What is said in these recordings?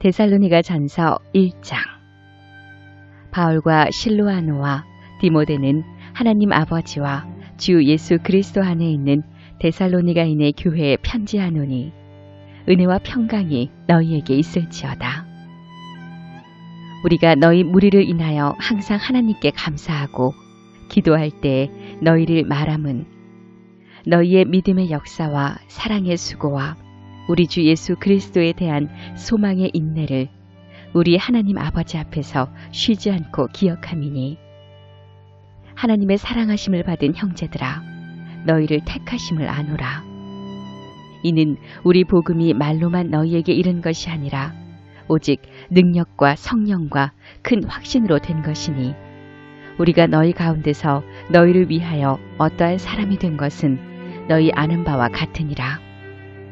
데살로니가 전서 1장 바울과 실로아노와 디모데는 하나님 아버지와 주 예수 그리스도 안에 있는 데살로니가인의 교회에 편지하노니 은혜와 평강이 너희에게 있을지어다. 우리가 너희 무리를 인하여 항상 하나님께 감사하고 기도할 때 너희를 말함은 너희의 믿음의 역사와 사랑의 수고와 우리 주 예수 그리스도에 대한 소망의 인내를 우리 하나님 아버지 앞에서 쉬지 않고 기억함이니 하나님의 사랑하심을 받은 형제들아 너희를 택하심을 아노라 이는 우리 복음이 말로만 너희에게 이른 것이 아니라 오직 능력과 성령과 큰 확신으로 된 것이니 우리가 너희 가운데서 너희를 위하여 어떠한 사람이 된 것은 너희 아는 바와 같으니라.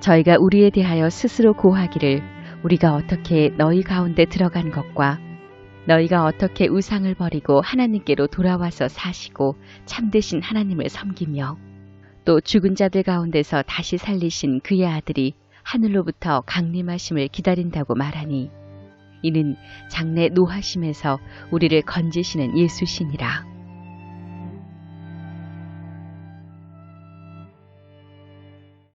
저희가 우리에 대하여 스스로 고하기를 우리가 어떻게 너희 가운데 들어간 것과 너희가 어떻게 우상을 버리고 하나님께로 돌아와서 사시고 참되신 하나님을 섬기며 또 죽은 자들 가운데서 다시 살리신 그의 아들이 하늘로부터 강림하심을 기다린다고 말하니 이는 장래 노하심에서 우리를 건지시는 예수시니라.